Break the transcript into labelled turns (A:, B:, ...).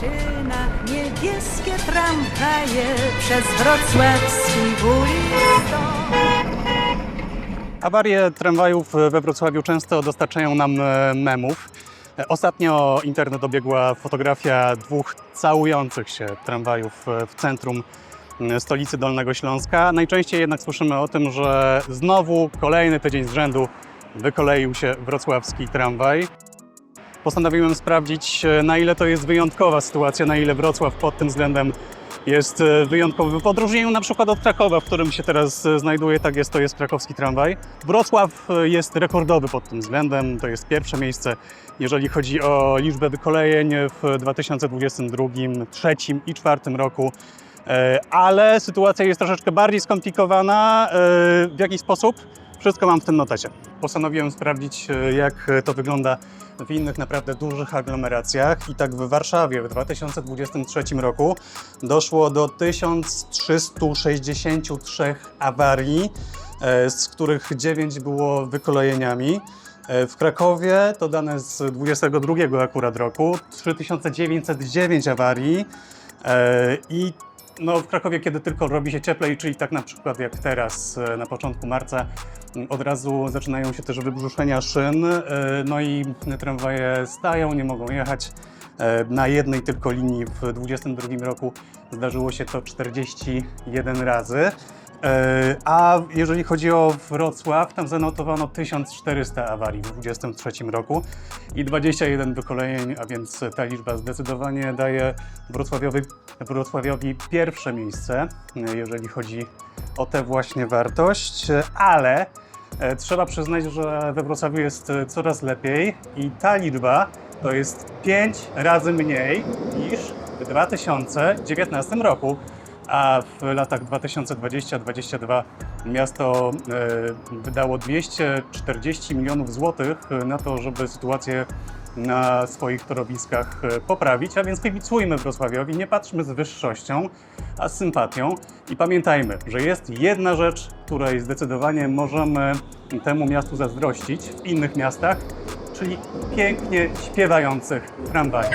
A: szynach niebieskie tramwaje przez wrocławski ulic.
B: Awarie tramwajów we Wrocławiu często dostarczają nam e, memów. E, Ostatnio internet dobiegła fotografia dwóch całujących się tramwajów e, w centrum stolicy Dolnego Śląska. Najczęściej jednak słyszymy o tym, że znowu kolejny tydzień z rzędu wykoleił się wrocławski tramwaj. Postanowiłem sprawdzić, e, na ile to jest wyjątkowa sytuacja, na ile Wrocław pod tym względem jest e, wyjątkowy. W odróżnieniu na przykład od Krakowa, w którym się teraz e, znajduję, tak jest, to jest krakowski tramwaj. Wrocław jest rekordowy pod tym względem. To jest pierwsze miejsce, jeżeli chodzi o liczbę wykolejeń w 2022, 2003 i 2004 roku. Ale sytuacja jest troszeczkę bardziej skomplikowana. W jaki sposób? Wszystko mam w tym notecie. Postanowiłem sprawdzić, e, jak to wygląda w innych naprawdę dużych aglomeracjach. I tak w Warszawie w 2023 roku doszło do 1363 awarii, e, z których 9 było wykolejeniami. E, W Krakowie to dane z 22 akurat roku 3909 awarii e, i no, w Krakowie, kiedy tylko robi się cieplej, czyli tak na przykład jak teraz e, na początku marca, m, od razu zaczynają się też wybrzuszenia szyn, e, no i tramwaje stają, nie mogą jechać. E, Na jednej tylko linii w 2022 roku zdarzyło się to 41 razy. E, A jeżeli chodzi o Wrocław, tam zanotowano 1400 awarii w 2023 roku i 21 wykolejeń, a więc ta liczba zdecydowanie daje Wrocławiowi, Wrocławiowi pierwsze miejsce, jeżeli chodzi o tę właśnie wartość, ale e, trzeba przyznać, że we Wrocławiu jest coraz lepiej i ta liczba to jest 5 razy mniej niż w 2019 roku. A w latach 2020-2022 miasto e, wydało 240 milionów złotych na to, żeby sytuację na swoich torowiskach e, poprawić, a więc kibicujmy Wrocławiowi, nie patrzmy z wyższością, a z sympatią i pamiętajmy, że jest jedna rzecz, której zdecydowanie możemy temu miastu zazdrościć w innych miastach, czyli pięknie śpiewających tramwajów.